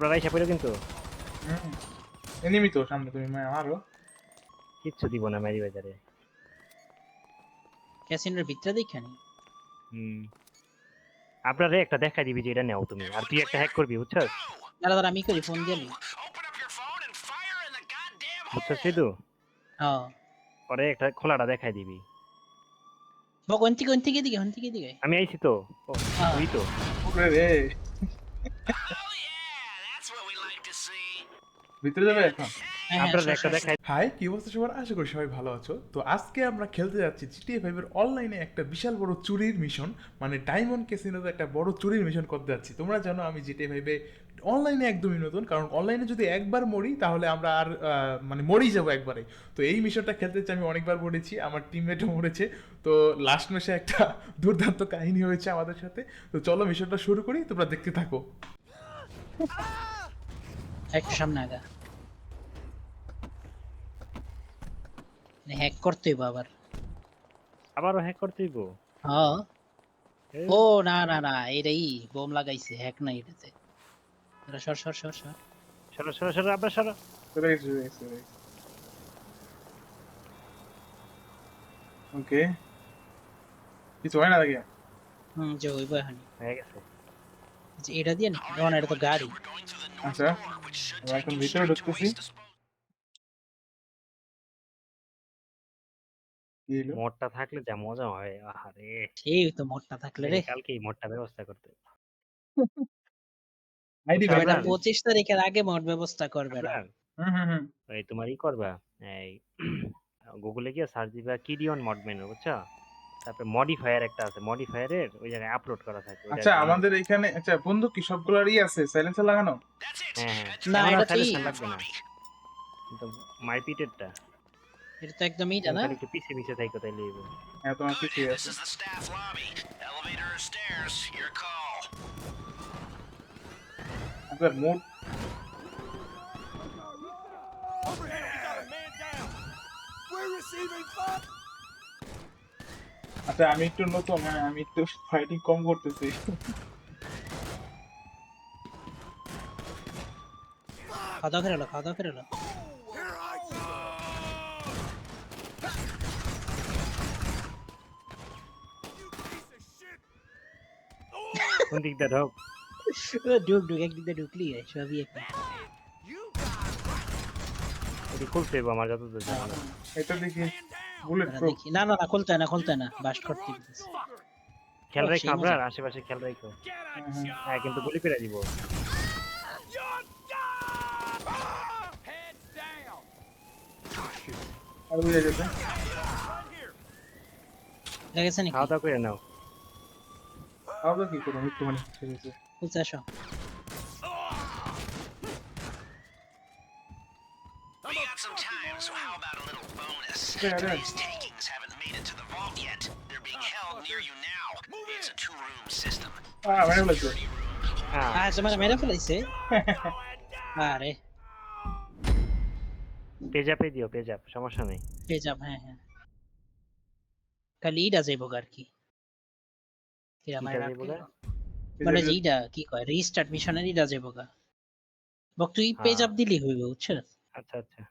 আপনারা এসে পড়ো কিন্তু। এনিমি তো সামনে তুমি মারো। কিচ্ছু দিব না মেরি বাজারে। ক্যাসিনোর ভিতরে দেখানি হুম। আপনারে একটা দেখা দিবি যে এটা নাও তুমি আর তুই একটা হ্যাক করবি বুঝছস? দাঁড়া দাঁড়া আমি করি ফোন দিয়ে। বুঝছস সিধু? হ্যাঁ পরে একটা খোলাটা দেখাই দিবি। বক ওন থেকে দিকে ওন থেকে দিকে আমি আইছি তো। ও, হ্যাঁ। তো। ওরে রে। ভিতরে যাবে এখন? হ্যাঁ, হ্যাঁ, হাই কি অবস্থা সবার? আশা করি সবাই ভালো আছো। তো আজকে আমরা খেলতে যাচ্ছি জিটিএ ফাইভের অনলাইনে একটা বিশাল বড় চুরির মিশন মানে ডায়মন্ড ক্যাসিনোতে একটা বড় চুরির মিশন করতে যাচ্ছি। তোমরা জানো আমি জিটিএ ফাইভে অনলাইনে একদমই নতুন কারণ অনলাইনে যদি একবার মরি তাহলে আমরা আর আহ, মানে মরেই যাব একবারে। তো এই মিশনটা খেলতে চাই আমি অনেকবার মরেছি আমার টিমমেটও মরেছে। তো লাস্ট ম্যাচে একটা দুর্দান্ত কাহিনী হয়েছে আমাদের সাথে। তো চলো মিশনটা শুরু করি তোমরা দেখতে থাকো। একটু সামনে আগা। হ্যাক করতে হইব আবার। আবারও হ্যাক করতে হইব? হ্যাঁ। ও না না না এটাই বোম লাগাইছে হ্যাক না এটাতে। সর সর সর সর সরো। সরো সরো আবার সরো। ওকে কিছু হয় না দেখি হুম যে হইব এখন হয়ে গেছে। যে এটা দিয়ে না এটা তো গাড়ি। আচ্ছা এখন ভিতরে ঢুকতেছি। মোটটা থাকলে যা মজা হয় তো মোটটা থাকলে রে। মোটটা ব্যবস্থা করতে। আইডি সবাই এটা জানে। পঁচিশ তারিখের আগে মোট ব্যবস্থা করবে না হুম হুম এই তোমার ই করবা। এই গুগলে গিয়ে সার্চ দিবা কিডিয়ন মড মেনু বুঝছ? তারপরে মডিফায়ার একটা আছে মডিফায়ারের ওই জায়গায় আপলোড করা থাকে আচ্ছা আমাদের এখানে আচ্ছা বন্ধু কি সবগুলোরই আছে? সাইলেন্সার লাগানো? হ্যাঁ হ্যাঁ। না, এটা লাগবে না। কিন্তু মারপিটেরটা এটা তো একদমই ইটা না? একটু পিছে পিছে থাইকো তাইলে হইবো। হ্যাঁ তোমার This আছে। staff lobby. Elevator আচ্ছা আমি একটু নতুন হ্যাঁ আমি একটু ফাইটিং কম করতেছি। খাওয়া দাওয়া করে এলো খাওয়া দাওয়া করে কোন দিক দিয়ে ঢোক? ঢুক ঢুক একদিক দিয়ে ঢুকলি সবই একটা। এটি খুলতে আমার জানা। এটা দেখি। বুলেট প্রুফ না না না খুলতে না খুলতে না। বাস্ট করতে দিতেছে। রাখো সেই আশেপাশে খেয়াল রাখো। হ্যাঁ কিন্তু গুলি করে দিব। আর বুঝে গেছে। দেখা নাকি? খাওয়া দাওয়া করে নাও। খাওয়া কি করব? একটুখানি ঠিক আছে খুলতে আসো। Bonus? Yeah, yeah. Takings haven't made it to the vault yet. They're being held near you now. It's a two-room system. আহ মানে বলেছে হ্যাঁ আচ্ছা মানে মেরে ফেলাইছে আরে পেজাপে দিও পেজাপ সমস্যা নেই যাব হ্যাঁ হ্যাঁ খালি ইটা যাইব আর কি? মানে যে ইটা কি কয় রিস্টার্ট মিশনের ইটা যাইব গা বক তুই পেজ আপ দিলি হইবে বুঝছ আচ্ছা আচ্ছা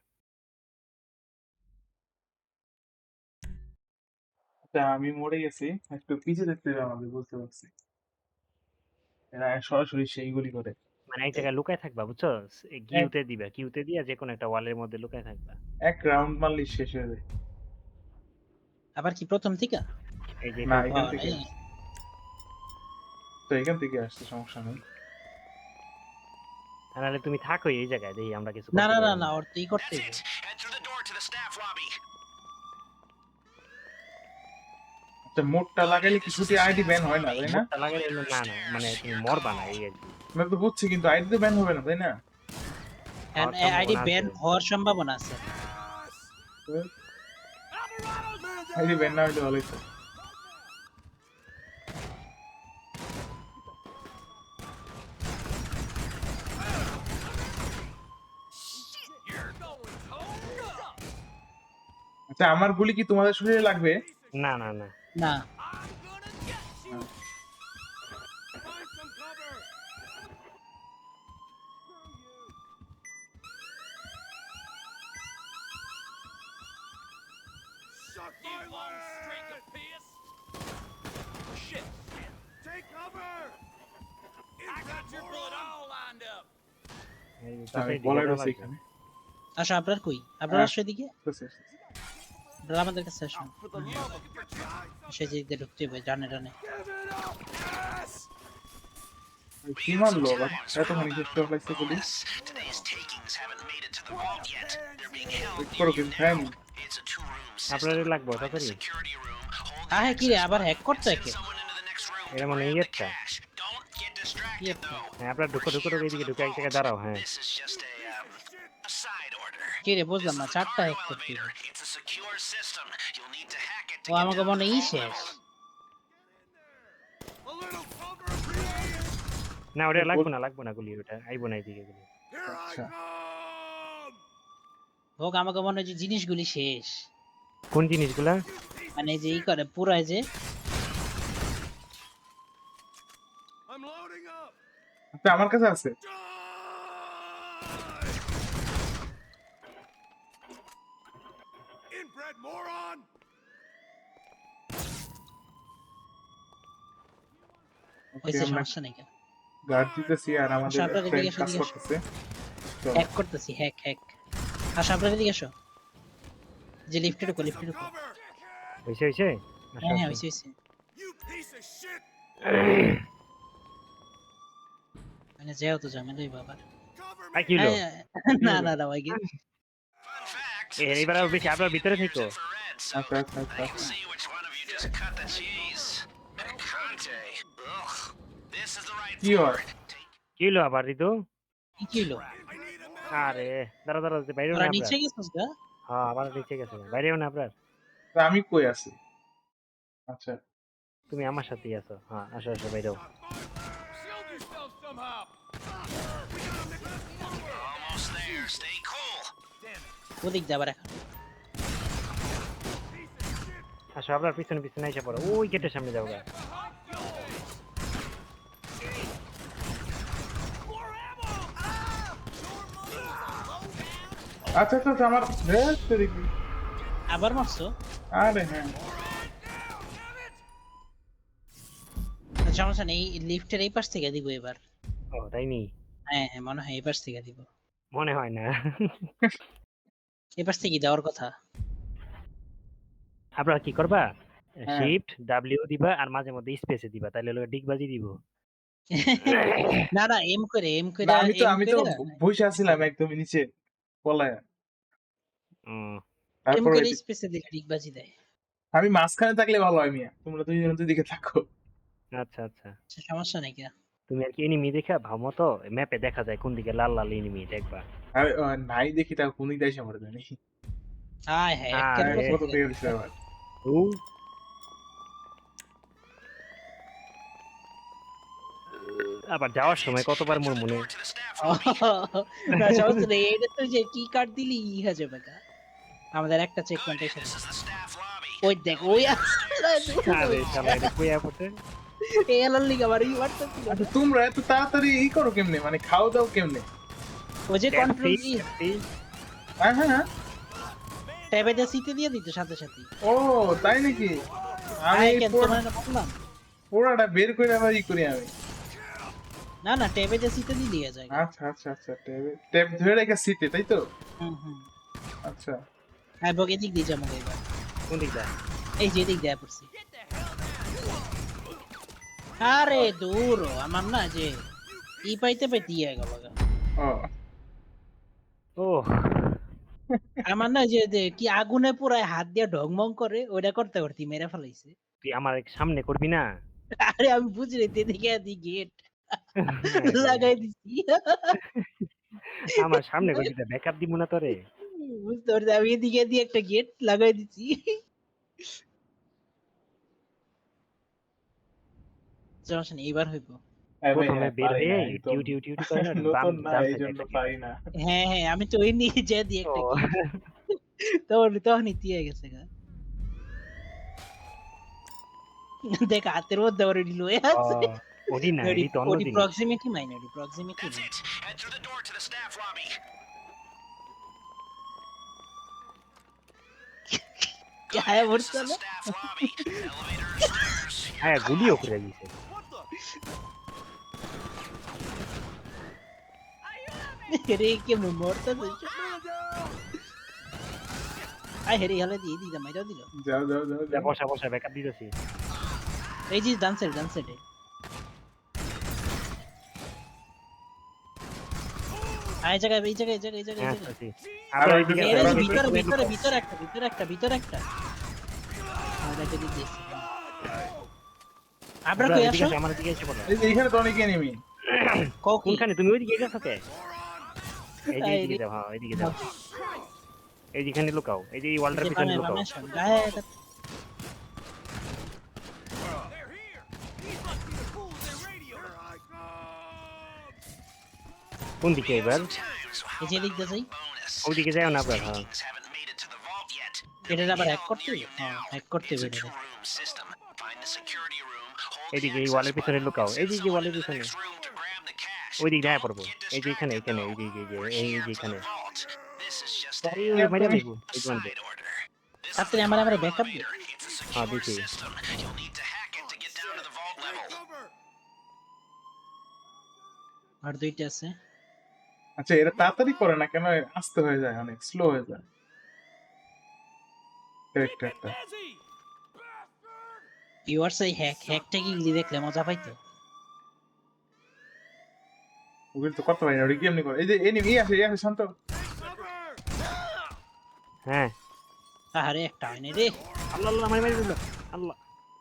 আচ্ছা আমি মরে গেছি একটু পিছে দেখতে হবে আমাদের বুঝতে পারছি। এরা সরাসরি সেইগুলি করে। মানে এক জায়গায় লুকায় থাকবা বুঝছ? কিউতে দিবা কিউতে দিয়া যে কোনো একটা ওয়ালের মধ্যে লুকায় থাকবা। এক রাউন্ড মারলি শেষ হয়ে যায়। আবার কি প্রথম থেকে? এই যে না এখান থেকে। তো এখান থেকে আসছে সমস্যা নেই। তাহলে তুমি থাকো এই জায়গায় দেখি আমরা কিছু না না না না ওর তুই করতে That's হইবে। it. Head through the door to the staff lobby. আচ্ছা মোটটা লাগাইলে কি শুধু আইডি ব্যান হয় না তাই না? এমনি না না মানে তুমি মরবা না এই আমি তো বুঝছি কিন্তু আইডি তো ব্যান হবে না তাই না? আইডি ব্যান হওয়ার সম্ভাবনা আছে। আইডি ব্যান না হলে ভালোই আচ্ছা আমার গুলি কি তোমাদের শরীরে লাগবে? না না না। Na. Tá, goleiro, eu sei, cara. Acha, abre arco aí. Abre a sua de quê? Sim, sim, sim. আমাদের কাছে ঢুকতে হবে জানে হ্যাঁ। কি রে আবার হ্যাক করছে হ্যাঁ, আপনার ঢুকো ঢুকো ঢুকো এইদিকে ঢুকে দাঁড়াও হ্যাঁ। কি রে বুঝলাম না চারটা হ্যাক করছি। System. You'll need to hack it to O get আমাকে down to মনে the ই vault শেষ level. না ওটা লাগবো না লাগবো না গুলি ওটা আইবো না এইদিকে গুলি হোক আমাকে মনে হয় যে জিনিসগুলি শেষ। কোন জিনিসগুলা? মানে যে ই করে পুরায় যে। আচ্ছা আমার কাছে আছে। হয়েছে সমস্যা নেই গার্ড দিতেছি আর আমাদের আচ্ছা, আপনাদের friend দিকে আসো, কাজ করতেছে হ্যাক করতেছি হ্যাক হ্যাক আসো আপনার দিকে আসো। যে লিফটের উপর লিফটের উপর হয়েছে হয়েছে হ্যাঁ হ্যাঁ হয়েছে হয়েছে মানে যাও তো ঝামেলাই বাবা। আই কি হলো? হ্যাঁ, না না না ভাই এইবার বেশি আপনার ভিতরে থেকো। আচ্ছা আচ্ছা আচ্ছা। কি. হয়? কি হলো আবার ঋতু? কি কি হলো? আরে দাঁড়া দাঁড়া বাইরেও না তোরা আপনার নিচে গেছিস গা? হ্যাঁ আবার নিচে গেছে বাইরেও না আপনার আমি কই আছি? আচ্ছা। তুমি আমার সাথেই আছো। হ্যাঁ আসো আসো বাইরেও ওদিক দিয়ে আবার এখন। আসো আপনার পিছনে পিছনে এসে পড়ো। ওই গেটের সামনে যাও গা। আচ্ছা আচ্ছা আচ্ছা, আমার? আবার মারছো? আরে হ্যাঁ। সমস্যা নেই লিফটের এই পাশ থেকে দিব এবার। ও তাই নি? হ্যাঁ হ্যাঁ মনে হয় এই পাশ থেকে দিব। মনে হয় না। এই পাশ থেকে দেওয়ার কথা। আপনারা কি করবা? হ্যাঁ। শিফট ডাব্লিউ দিবা আর মাঝে মধ্যে স্পেসে দিবা তাহলে লোক ডিগবাজি দিব। না না এম করে এম করে আমি তো আমি তো বসে আছিলাম একদম নিচে পলায়। এম করে স্পেসে দিলে ডিগবাজি দেয়। আমি মাঝখানে থাকলে ভালো হয় মিয়া তোমরা দুইজন দিকে থাকো। আচ্ছা আচ্ছা। আচ্ছা, সমস্যা নাই কিনা? তুমি আর কি এনিমি দেখা ভাবো তো ম্যাপে দেখা যায় কোন দিকে লাল লাল এনিমি দেখবা। আমি নাই দেখি তা কোন দিকে এসে মরে জানি হায় হায় গেছে আবার যাওয়ার সময় কতবার মোর মনে. না সমস্যা নেই এটা তো যে কি কার্ড দিলি ই হয়ে যাবে গা। আমাদের একটা চেক পয়েন্ট এসে. ওই দেখ ওই আরে শালা এটা পড়তে এই আলার লিগা ই মারতেছি আচ্ছা তোমরা এত তাড়াতাড়ি ই করো কেমনে মানে খাও দাও কেমনে ওই যে কন্ট্রোল দেখছি। হ্যাঁ হ্যাঁ ট্যাবে দিয়ে সিতে দিয়ে দিত সাথে সাথে ও তাই নাকি? আমি বললাম। পুরোটা বের করে আবার ই করি আমি। না না ট্যাবে দিয়ে সিতে দিয়ে দিয়ে যায়। আচ্ছা আচ্ছা আচ্ছা ট্যাব ট্যাব ধরে রেখে সিটে তাই তো? হুম হুম। আচ্ছা। হ্যাঁ বগে দিক দিয়ে যাব এবার। কোন দিকটা এই যে দিক দেয়া পড়ছি। আরে দূর আমার না যে ই পাইতে পাইতে ইয়ে গেল ও। ও আমার না যে যে কি আগুনে পুরায় হাত দিয়ে ঢংমং করে ওইটা করতে করতে মেরে ফেলাইছে। তুই আমার সামনে করবি না? আরে আমি বুঝি রে দিকে দি গেট লাগাই দিছি। আমার সামনে করবি না ব্যাকআপ দিব না তোরে? বুঝতে পারছি আমি এদিকে দিয়ে একটা গেট লাগাই দিছি। নেই, এইবার হইব। হ্যাঁ ভাই, প্রথমে হ্যাঁ, বের পারি হয়ে না, একদম। টিউ টিউ টিউ টিউ করে না বাম নতুন না ডান এই side জন্য একটা পারি না হ্যাঁ হ্যাঁ আমি তো ওই নিয়ে যা দিয়ে একটা ও, gate। তখন তখনই দিয়ে গেছে গা দেখ হাতের মধ্যে অলরেডি লয়ে আছে ও, ওডি না ওডি এডি তো অন্য ওডি জিনিস প্রক্সিমিটি মাইন ওডি proximity That's it. Head through the door to the staff lobby. হ্যাঁ বলছো This is না the staff lobby. Elevator, দিছে রে কে মরতে আই হেরি হলে দিয়ে দিলাম এটা দিল যাও যাও যাও যা বসা বসা ব্যাকআপ দিতেছি এই যে ডান সাইড ডান সাইডে আই জায়গায় এই জায়গায় এই জায়গায় এই জায়গায় এই জায়গায় আর ওইদিকে আর ভিতরে ভিতরে ভিতরে একটা ভিতরে একটা ভিতরে একটা আমরা এটা দিচ্ছি আমরা আপনার কই আসো আমার দিকে এসে পড়ো এই এখানে তো অনেক এনিমি কোনখানে তুমি ওইদিকে গেছো কে এই যে এই এইদিকে যাও হ্যাঁ এইদিকে যাও। এই যেখানে লুকাও এই যে এই ওয়ালটার পিছনে লুকাও। গায়ে এটা কোন দিকে এবার? এই যে দিক যাই। Bonus. ওইদিকে যাও না আপনার হ্যাঁ. এটা আবার হ্যাক করতে হ্যাঁ হ্যাক করতে হবে. Hold এদিকে এই ওয়ালের পিছনে লুকাও এই যে ওয়ালের পিছনে। ওই দিক দেখা পড়ব এই যে এখানে এখানে এই. যে এই যে এই এখানে দেখব এই তাড়াতাড়ি the আমার আমার ব্যাকআপ হ্যাঁ level. আর দুইটা আছে আচ্ছা এটা তাড়াতাড়ি করে না কেন আস্তে হয়ে যায় অনেক স্লো হয়ে যায় ক্যারেক্টারটা ভিউয়ার্স এই হ্যাক হ্যাকটা কি দেখলে মজা পাইতো ওগুলো তো করতে পারি না ওটা কি এমনি করে এই যে এনিমি আছে এই আছে শান্ত। হ্যাঁ। আরে একটা হয় না রে। আল্লাহ আল্লাহ আমার মেরে দিল আল্লাহ।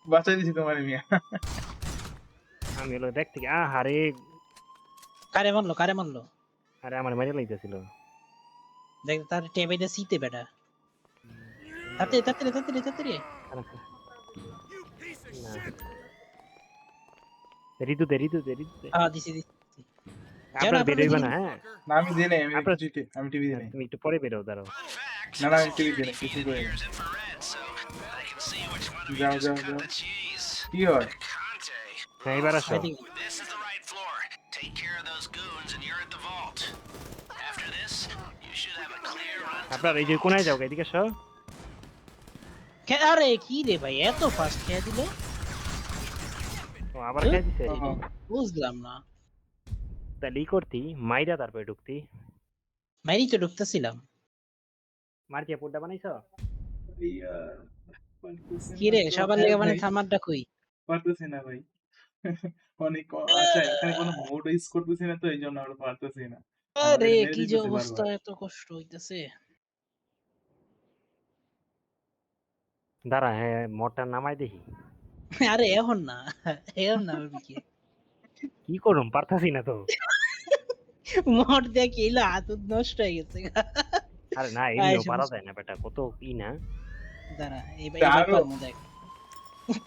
বাঁচাই দিছি তোমার মিয়া। আমি হলো দেখ থেকে আ হারে কারে মারলো কারে মারলো? আরে আমার মেরে লাইতেছিল। দেখ তার টেবে দে সিতে বেটা। তাতে তাতে তাতে তাতে ঋতু দে ঋতু দে ঋতু দে। আ দিছি দিছি। আপনার আপনার বেরোইবে দিদি- না হ্যাঁ না আমি দিই নাই আমি আপনার- টিভি আমি টিভি দিই নাই তুমি একটু পরে বেরো দাঁড়াও না না আমি টিভি দিই নাই কিছু করি যাও যাও যাও. কি হয়. হ্যাঁ এবার আসো আপনার এই যে কোনায় যাও এদিকে কে- আরে কি রে ভাই এত ফাস্ট খেয়ে দিল ও আবার খেয়ে দিছে ও, বুঝলাম না তাহলে ই করতি মাইরা তারপরে ঢুকতি। মাইরি তো ঢুকতেছিলাম। পোডটা বানাইছো? কি রে সবার লেগে মানে থামারটা কই? পারতেছি না ভাই। অনেক আচ্ছা এখানে কোনো মোড ইউজ করতেছি না তো এই জন্য আমরা পারতেছি না। আরে কি যে অবস্থা এত কষ্ট হইতেছে। দাঁড়া হ্যাঁ মোটটা নামাই দেখি। আরে এখন না এখন না কি? কি করুম? পারতাছি না তো। মোট দেখি এলো হাত নষ্ট হয়ে গেছে। আরে না পারা যায় না বেটা কত ই না? দাঁড়া এবার পারমু দেখ।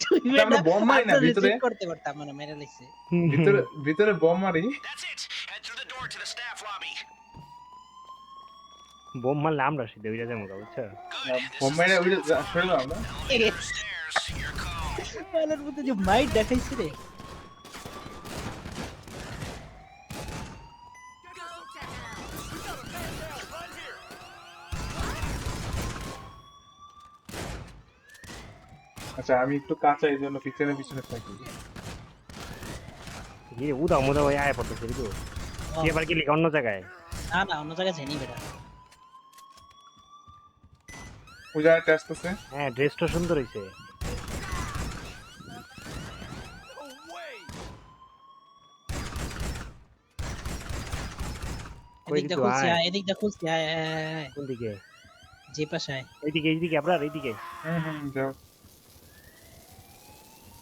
তুই এটা আমরা বেটা bomb মারি না আত্মা ভিতরে? receive করতে পারতাম না মেরে লাইছে। ভিতরে ভিতরে বম মারি। That's it. Head through the door to the staff lobby. Bomb মারলে আমরা সিদ্ধে ওইটা যাব গা, বুঝছ? বম মারি আমরা। মাইট দেখাইছে রে। আচ্ছা আমি একটু কাঁচা এই জন্য পিছনে পিছনে থাকি। কি রে, উদাও মুদাও হয়ে আয় পড়তেছে ঋতু কি এবার কি লিখা অন্য জায়গায়? না না অন্য জায়গায় যাইনি বেটা। ওই জায়গাটা আসতেছে হ্যাঁ ড্রেসটা সুন্দর এদিকটা ঋতু, খুলছি আয়। এদিকটা খুলছি আয়। কোন দিকে? যে পাশে আয়। এইদিকে এইদিকে আপনার এইদিকে। হুম হুম যাও।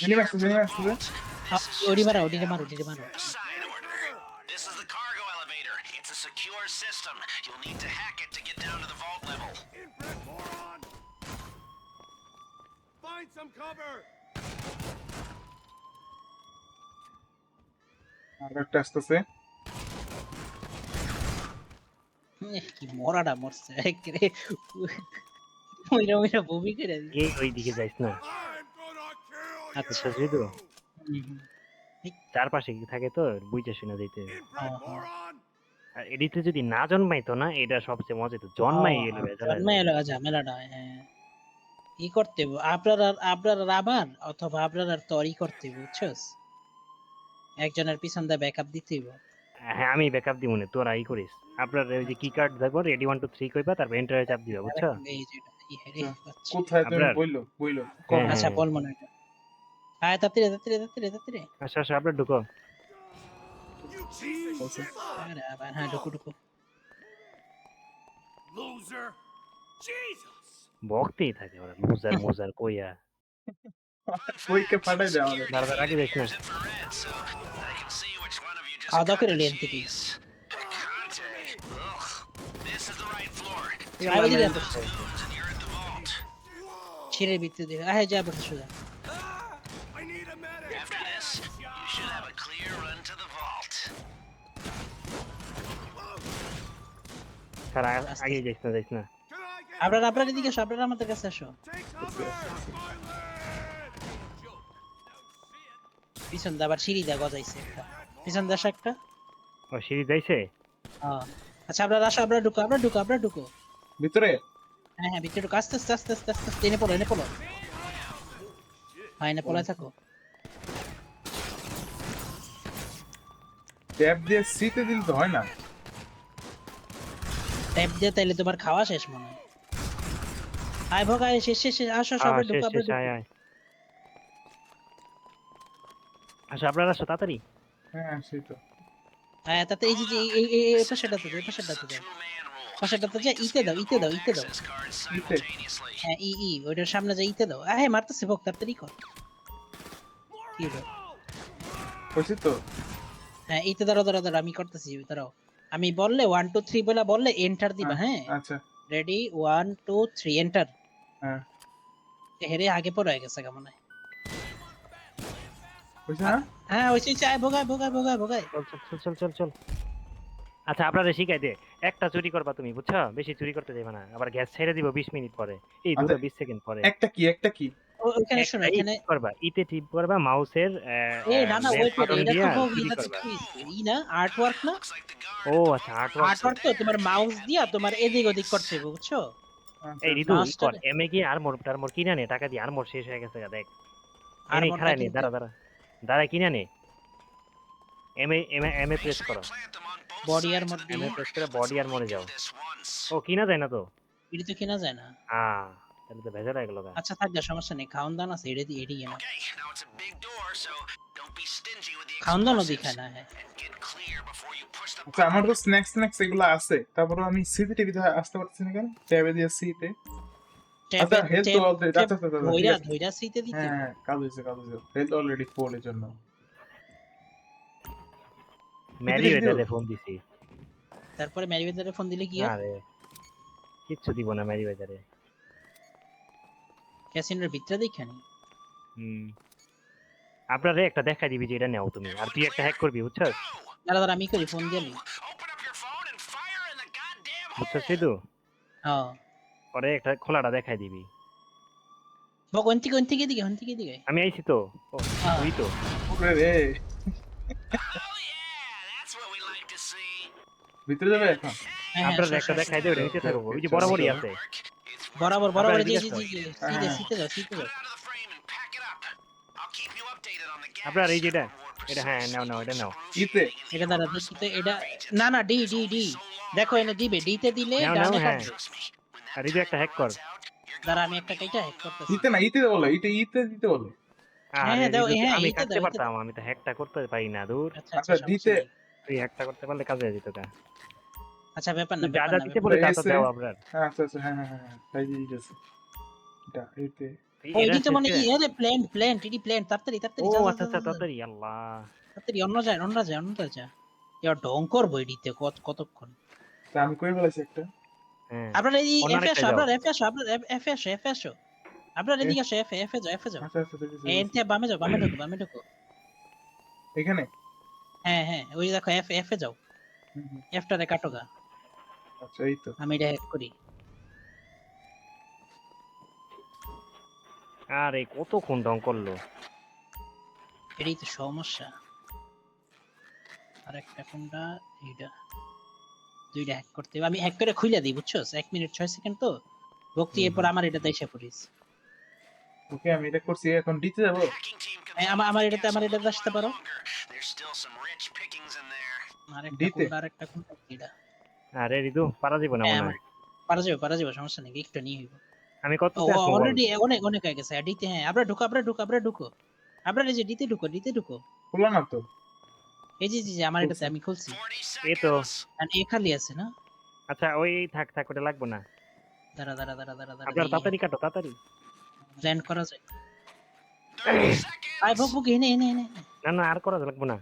Mini here mini মারা মারো ওডি মারো side order. This is the cargo elevator. It's a secure system. You'll need to hack it to get down to the vault level. আর একটা আসতেছে এহ, কি মরাটা মরছে ওইরা ওইরা বমি করে দিছে। ওই দিকে যাইস না আচ্ছা হুম, হুম। চারপাশে থাকে তো? বুঝতে শুনে দিতে। হ্যাঁ, হ্যাঁ। আর এডিতে যদি না জন্মাইতো না এটা সবচেয়ে মজা তো। জন্মাই গেল জন্মাই এলো ঝামেলাটা হ্যাঁ ই করতে আপনার আর আপনার আর আমার অথবা আপনার আর তরি করতে বুঝছস? একজনের পিছন দিয়ে ব্যাকআপ দিতে হ্যাঁ আমি ব্যাকআপ দিব না তোরা ই করিস। আপনার ওই যে কি কার্ড দেখব রেডি ওয়ান টু থ্রি কইবা তারপর এন্টারে চাপ দিবা বুঝছ। কোথায় তুমি আপনার- বইলো বইলো। হ্যাঁ, আচ্ছা হ্যাঁ। বল মনে হয় হ্যাঁ তাড়াতাড়ি তাড়াতাড়ি তাড়াতাড়ি তাড়াতাড়ি আচ্ছা আচ্ছা আপনার ঢুকো। আরে আবার হ্যাঁ ঢুকু ঢুকু। বকতেই থাকে ওরা মুজার মুজার কইয়া। ওইকে ফাটাই দাঁড়া আগে one of you just খাওয়া স্যার আগে যাইস না যাইস না। আপনারা আপনার এদিকে আসো আপনারা আমাদের কাছে আসো পিছন দিয়ে আবার সিঁড়ি দিয়ে গজাইছে একটা। পিছন আসো একটা। ও সিঁড়ি যাইছে? হ্যাঁ। আচ্ছা আপনারা আসো আপনারা ঢুকো আপনারা ঢুকো আপনারা ঢুকো। ভিতরে? হ্যাঁ হ্যাঁ ভিতরে ঢুকো। আস্তে আস্তে আস্তে আস্তে আস্তে আস্তে এনে পড়ো এনে পড়ো। হ্যাঁ এনে পড়ে থাকো। ট্যাপ দিয়ে সিতে দিলে তো হয় না। ট্যাপ দিয়ে তাইলে তোমার খাওয়া শেষ মনে হয়। আয় ভোগ আয় শেষ শেষ শেষ, আসো সবাই ঢুকো শেষ আপনারা আয় আয়। আচ্ছা আপনারা আসো তাড়াতাড়ি। হ্যাঁ সেই তো। হ্যাঁ তাতে এই যে এই- এই এই পাশেটাতে এই পাশেটাতে দাও পাশেটাতে যা ইতে দাও ইতে দাও ইতে দাও. হ্যাঁ ই ই ওইটার সামনে যা ইতে দাও। হ্যাঁ মারতেছে ভোগ তাড়াতাড়ি কর। কি হলো কইছি তো? হ্যাঁ ইতে দাঁড়াও দাঁড়াও দাঁড়াও আমি করতেছি দাঁড়াও। আমি বললে ওয়ান টু থ্রি বলে বললে এন্টার দিবা হ্যাঁ আচ্ছা। Ready one two three enter হ্যাঁ। হেরে আগে পড়ে হয়ে গেছে কেমন হয়। হ্যাঁ ওই চাই ভোগায় ভোগায় ভোগায় ভোগায়। চল চল চল চল আচ্ছা আপনারা শিখাই দে একটা চুরি করবা তুমি বুঝছ? বেশি চুরি করতে যাবে না। আবার গ্যাস ছেড়ে দিব বিশ মিনিট পরে। এই দুটো আচ্ছা। বিশ সেকেন্ড পরে। একটা কি একটা কি? ওখানে শোনো এখানে করবা ইতে টিপ করবা মাউসের না না ওয়েট এটা তো। কি? ই না আর্ট ওয়ার্ক না. ও আচ্ছা আর্ট আর্ট ওয়ার্ক তো তোমার মাউস দিয়া তোমার এদিক ওদিক করতে হবে বুঝছ? এই কর এমএ গিয়ে আর্মর টার্মর কিনা নে টাকা দিয়ে আর্মর শেষ হয়ে গেছে দেখ। আরে নে দাঁড়া দাঁড়া। দাঁড়া কিনা নে। M A M A M A press করো। বডি আর of এমএ প্রেস করে বডি আর মরে যাও। ও কিনা যায় না তো? এটা তো কেনা যায় না। আ তাহলে তো ভেজা লাগল গা। আচ্ছা থাক যা সমস্যা নেই। খাওন দান দিয়ে এড়িয়ে না খাওন. দিখায় না হ্যাঁ। আচ্ছা আমার তো স্ন্যাক্স স্ন্যাক্স এগুলো আছে। তারপরে আমি সিসিটিভিতে আসতে পারতেছি না কেন? ট্যাবে দিয়ে সিতে আচ্ছা হেলথ অলরেডি আচ্ছা আচ্ছা আচ্ছা, ধইরা আছে। ধইরা সিতে দিতে? হ্যাঁ হ্যাঁ কাজ হয়েছে কাজ হয়েছে। হেলথ অলরেডি ফুল এর জন্য। ম্যারি ওয়েদারে ফোন দিছি। তারপরে ফোন দিলে কি হয়? আরে কিচ্ছু দিব না ম্যারি ওয়েদারে ক্যাসিনোর ভিতরে দেখানি হুম। আপনারে একটা দেখাই দিবি যে এটা নেও তুমি। আর তুই একটা হ্যাক করবি বুঝছস? দাঁড়া দাঁড়া আমি করি ফোন দিয়ে নি। বুঝছস. সিধু? হ্যাঁ। পরে একটা খোলাটা দেখাই দিবি। বক ওন থেকে ওন থেকে দিকে ওন থেকে দিকে। আমি আইছি তো। হ্যাঁ। তুই তো। ওরে রে। Oh. ভিতরে যাবে এখন? হ্যাঁ, হ্যাঁ, আপনার একটা দেখাই। দেবে নিচে থাকব। ওই যে বরাবরই আছে। Work. It's বরাবর বরাবর জি জি জি জি সিতে হ্যাঁ। সিতে দাও দাও gas. আপনার এই যেটা এটা হ্যাঁ নাও নাও এটা নাও। ইতে। এটা দাঁড়া দেখি তো এটা না না ডি ডি ডি। দেখো এনে দিবে ডিতে দিলে নাও, নাও, ডানে হ্যাঁ। কাটবে। আর এই যে একটা হ্যাক কর। দাঁড়া আমি একটা কাইটা হ্যাক করতেছি। ইতে না ইতে বলো ইতে ইতে দিতে বলো। হ্যাঁ, দাও, হ্যাঁ, আমি কাটতে পারতাম আমি তো হ্যাকটা করতে পারি না দূর। আচ্ছা আচ্ছা, আচ্ছা দিতে। দিতে তুই হ্যাকটা করতে পারলে কাজে যেত কা আচ্ছা ব্যাপার না যা যা দিতে বলে বলে তা তো দাও আপনার হ্যাঁ আচ্ছা আচ্ছা হ্যাঁ হ্যাঁ হ্যাঁ তাই দিয়ে দিতেছে এটা ইতে তুই না। ও এটা এদিকে মনে কি? আরে প্ল্যান প্ল্যান টিডি প্ল্যান তাড়াতাড়ি তাড়াতাড়ি যা, আচ্ছা আচ্ছা। তাড়াতাড়ি আল্লাহ। তাড়াতাড়ি অন্য যায় অন্য যায় অন্য যায় এবার ঢং করব এডিতে কত কতক্ষণ? তা আমি কই বলেছি একটা। হ্যাঁ। আপনার এই অন্য এফ আরেকটা আসো যাও। আপনার এফ আসো আপনার এফ আসো এফ আসো আপনার এদিকে আসো এফ এফ যাও এফ যাও। আচ্ছা আচ্ছা দেখেছি, এন দেখেছি। থেকে বামে যাও বামে ঢুকো বামে ঢুকো। এখানে? হ্যাঁ হ্যাঁ ওই দেখো এফ এফ এ যাও। এফটারে কাটো গা আচ্ছা এই তো। আমি এটা হ্যাক করি। আরে কতক্ষণ ঢং করল? এটাই তো সমস্যা। আর একটা কোনটা? এইটা। দুইটা হ্যাক করতে হবে। আমি হ্যাক করে খুলে দিই বুঝছ? এক মিনিট ছয় সেকেন্ড তো। ভক্তি এরপর আমার এটাতে এসে পড়িস। ওকে আমি এটা করছি। এখন দিতে যাব? আমার আমার এটাতে আমার এটাতে আসতে পারো. আর একটা কোনটা আর একটা কোনটা এটা আরে রিদু পারা যাবে না হ্যাঁ, মনে হয়? পারা যাবে পারা যাবে সমস্যা নেই একটু নিয়ে হইব। আমি কত অলরেডি অনেক অনেক হয়ে গেছে ডিতে হ্যাঁ আপনারা ঢুকো আপনারা ঢুকো আপনারা ঢুকো। আপনারা এই যে ডিতে ঢুকো ডিতে ঢুকো। খোলা না তো? এই যে জি জি আমার এটাতে আমি খুলছি। এই তো। আর এ খালি আছে না? আচ্ছা ওই থাক থাক ওটা লাগবে না। দাঁড়া দাঁড়া দাঁড়া দাঁড়া দাঁড়া আপনার তাড়াতাড়ি কাটো তাড়াতাড়ি। ল্যান্ড করা যায়। 30 seconds. আই ভুক এনে এনে এনে। না না আর করা লাগবে না।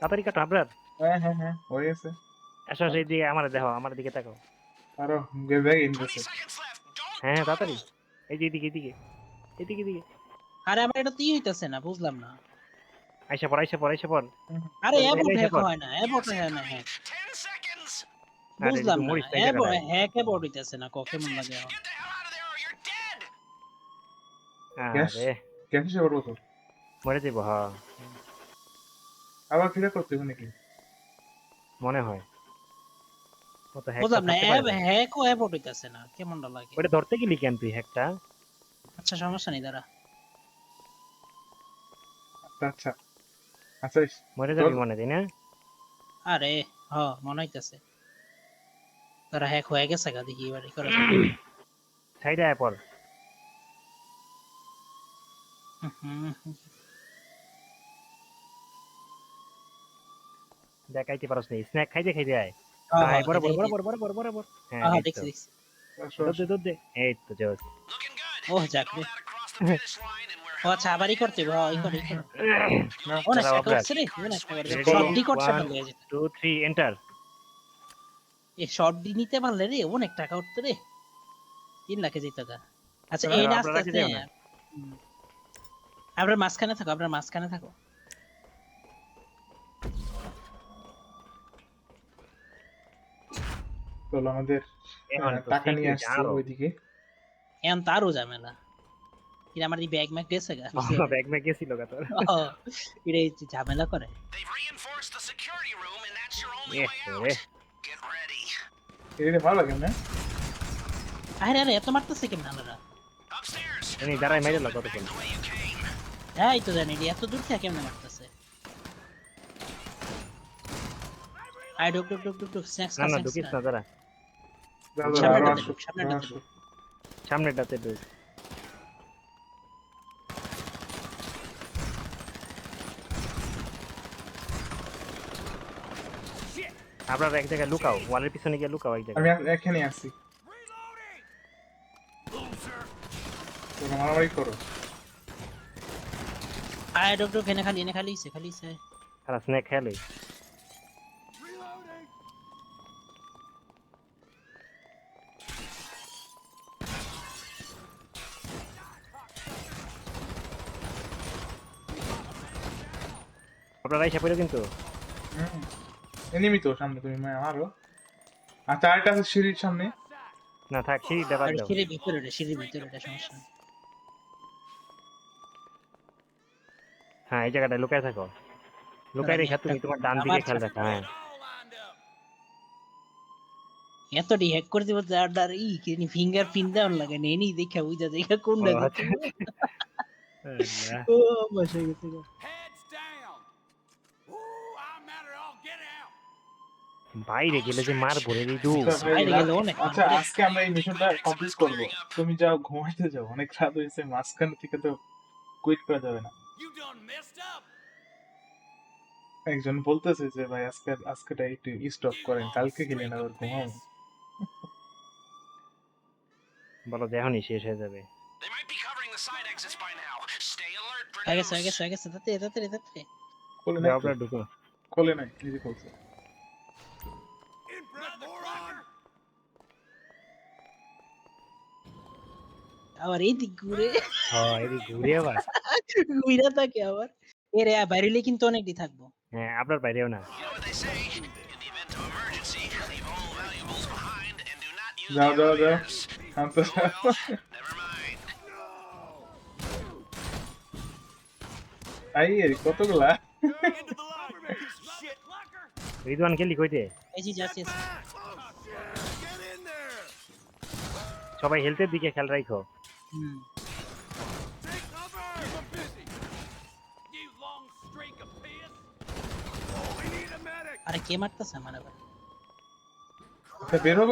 তাড়াতাড়ি কাটো আপনার হ্যাঁ হ্যাঁ হ্যাঁ হয়ে গেছে। আসো সেই দিকে আমার দেখো আমার দিকে তাকাও। আরও ব্যাগ 20 ইনভেস্ট seconds হ্যাঁ তাড়াতাড়ি। এই যে এদিকে এদিকে এদিকে এদিকে। আরে আমার এটা তুই হইতাছে না বুঝলাম না। আইসা পর আইসা পর আইসা পর আরে এবট হ্যাক হয় না এবট হয় না। Hack 10 seconds. বুঝলাম না এবট। হ্যাক এবট হইতাছে না ক কেমন লাগে. আরে। করব মরে যাব হ্যাঁ আবার ফিরে করতে হবে নাকি? মনে হয়। বুঝলাম না করতে হ্যাক ও এবট হইতাছে না কেমনটা লাগে? ওটা ধরতে গেলি কেন তুই হ্যাকটা আচ্ছা সমস্যা নেই দাঁড়া। আচ্ছা আচ্ছা। আচ্ছা মরে যাবি মনে তাই না? আরে হ মনে হইতাছে। তারা হ্যাক হয়ে গেছে গা দেখি এবার করা সাইডে। দেখাইতে পারস নি। স্ন্যাক খাইতে খাইতে আয়। হ্যাঁ, হ্যাঁ, বরাবর বরাবর বরাবর বরাবর হ্যাঁ হ্যাঁ, দেখছি দেখছি দে এই তো ওহ যাক রে। ও আচ্ছা আবারই করতে হ্যাঁ, করে না, রে ডি করছে এন্টার শর্ট ডি নিতে পারলে রে অনেক টাকা উঠতো রে। তিন লাখে যেত আচ্ছা এই? হুম। আপনার মাঝখানে থাকো আপনার মাঝখানে থাকো। চলো আমাদের টাকা নিয়ে আসছে ওইদিকে। এখন তারও ঝামেলা। কিন্তু আমার ব্যাগ ম্যাগ গেছে গা? ব্যাগ ম্যাগ গেছিল গা তোর। এটা ঝামেলা করে। They've reinforced the security room and that's your only Yes, way out. Get ready. এটা ভালো লাগে না? আরে আরে এত মারতেছে কেমন আমরা মেরে লাগ. হ্যাঁ এই তো জানি এত দূর থেকে কেমন মারতেছে? আই ডুক ডুক ডুক ডুক ডুক স্ন্যাক্স না না ঢুকিস না দাঁড়া। দাদা, আরও সামনেটাতে আসো, ঢুক, আপনারা এক জায়গায় লুকাও ওয়ালের পিছনে গিয়ে লুকাও এক জায়গায়। আমি এখানে আছি। মারামারি করো। আই ডুক ডুক এনে খালি এনে খালি ইসে খালি স্ন্যাক খেলে। আপনারা এসে পড়ে কিন্তু। এনিমি তো সামনে তুমি মারো। আচ্ছা আরেকটা আছে সিঁড়ির সামনে। না থাক বাদ আর দাও সিঁড়ির ভিতরে ওটা, সিঁড়ির ভিতরে ওটা সমস্যা হ্যাঁ এই জায়গাটা লুকায় থাকো। লুকায় রেখা তুমি তোমার ডান দিকে খেয়াল ছাড়া- রাখো হ্যাঁ। এত হ্যাক করে দিব যার ডার ই কি ফিঙ্গার প্রিন্ট দেওয়ার লাগে নেই নি দেখা বুঝা দেখা কোনটা ও, ও বসে গেছে গো। Heads down. Ooh, I'm at it all. Get out. বাইরে গেলে যে মার ভরে দিই দু বাইরে গেলে অনেক আচ্ছা আজকে আমরা এই মিশনটা কমপ্লিট করব। তুমি যাও ঘুমাইতে যাও। অনেক রাত হয়েছে মাঝখান থেকে তো কুইট করা যাবে না. একজন বলতেছে যে ভাই আজকে আজকেটা একটু স্টপ করেন। কালকে খেলেন আবার ঘুমাবো। বলো দেখনি শেষ হয়ে যাবে. গেছে হয়ে গেছে তাতে তাতে তাতে খোলে নাই? আপনারা ঢুকো। খোলে নাই নিজে খুলছে Input moron. আবার এই দিক ঘুরে আবার বাইরে কিন্তু অনেক দিন হ্যাঁ আপনার বাইরেও না কতগুলা রিদওয়ান কে লিখ হইতে সবাই হেলথের দিকে খেয়াল রাখো হুম Take cover. I'm busy. You long streak of piss. Oh, we need a medic. আরে কে মারতেছে আমার আবার আচ্ছা, বের হব?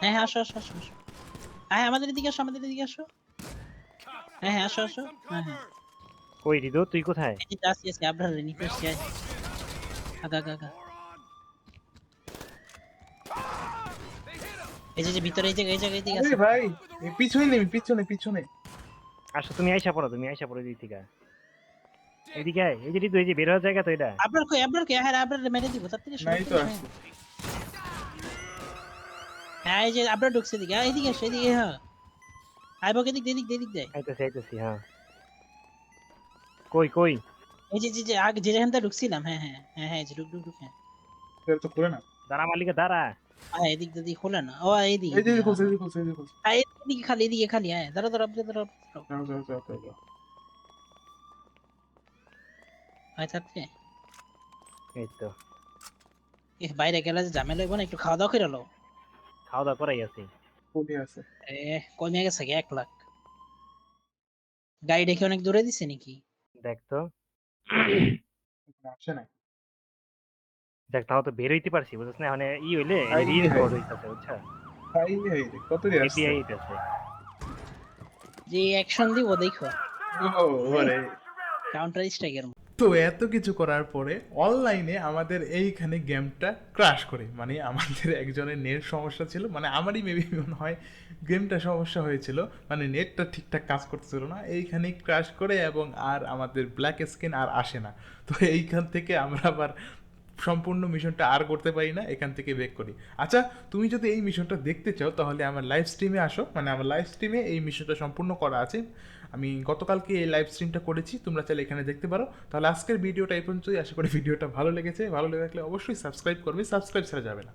হ্যাঁ হ্যাঁ আসো আসো আসো আসো। হ্যাঁ আমাদের এদিকে আসো আমাদের এদিকে আসো। হ্যাঁ হ্যাঁ আসো আসো। হ্যাঁ হ্যাঁ। কই রিদো তুই কোথায়? এই যাচ্ছি আজকে আপনার করছি আয়। আগা আগা আগা এই যে যে ভিতরে এই জায়গায় এই জায়গায় আছে। ভাই এই পিছনে নেই পিছনে পিছনে। আসো তুমি আইসা পড়ো তুমি আইসা পড়ো এদিক থেকে। এদিকে আয় এই যে এই যে বের হওয়ার জায়গা তো এটা। আপনার কই আপনার কই? হ্যাঁ আপনার মেরে দিব তাড়াতাড়ি শুরু নাই তো হ্যাঁ। এই যে আপনার ঢুকছে এদিকে। হ্যাঁ, এদিকে আসো এদিকে হ্যাঁ। আইবো এদিক এদিক এদিক দেয়। আইতেছি আইতেছি হ্যাঁ। কই কই? এই যে যে যে আগে যে যেখানটা ঢুকছিলাম হ্যাঁ হ্যাঁ হ্যাঁ হ্যাঁ এই যে ঢুক ঢুক ঢুক হ্যাঁ। তো করে না দাঁড়া মালিকে দাঁড়া। এদিক দিয়ে খোলে না। ও এইদিকে এই যে খুলছে এই যে খুলছে এই যে খুলছে। হ্যাঁ এদিকে খালি এদিকে খালি হ্যাঁ দাঁড়া দাঁড়া দাঁড়া দাঁড়া যাও যাও যাও, যাও থাকছে এই তো। এ বাইরে গেলে যে ঝামেলা হইব না একটু খাওয়া দাওয়া করে লো খাওয়া দাওয়া করাই আছি। কোথায় আছে। এ কমে গেছে কি এক লাখ। গাড়ি দেখে অনেক দূরে দিছে নাকি? দেখ তো। এখনও আসে নাই। দেখ তাও তো বের হইতে পারছি বুঝছ না? মানে ই হইলে রিরেকর্ড আই। হইতাছে বুঝছা? হাই হাই কত আসছে? এপিআই হইতাছে। যে অ্যাকশন দিব দেখো। ও ওরে। কাউন্টার স্ট্রাইকের তো এত কিছু করার পরে অনলাইনে আমাদের এইখানে গেমটা ক্রাশ করে। মানে আমাদের একজনের নেট সমস্যা ছিল মানে আমারই মেবি মনে হয় গেমটা সমস্যা হয়েছিল মানে নেটটা ঠিকঠাক কাজ করতেছিল না। এইখানে ক্রাশ করে এবং আর আমাদের ব্ল্যাক স্ক্রিন আর আসে না। তো এইখান থেকে আমরা আবার সম্পূর্ণ মিশনটা আর করতে পারি না, এখান থেকে বেক করি। আচ্ছা তুমি যদি এই মিশনটা দেখতে চাও, তাহলে আমার লাইভ স্ট্রিমে আসো। মানে আমার লাইভ স্ট্রিমে এই মিশনটা সম্পূর্ণ করা আছে। আমি গতকালকে এই লাইভ স্ট্রিমটা করেছি, তোমরা চাইলে এখানে দেখতে পারো। তাহলে আজকের ভিডিওটা এই পর্যন্তই। আশা করি ভিডিওটা ভালো লেগেছে। ভালো লেগে থাকলে অবশ্যই সাবস্ক্রাইব করবে। সাবস্ক্রাইব ছাড়া যাবে না।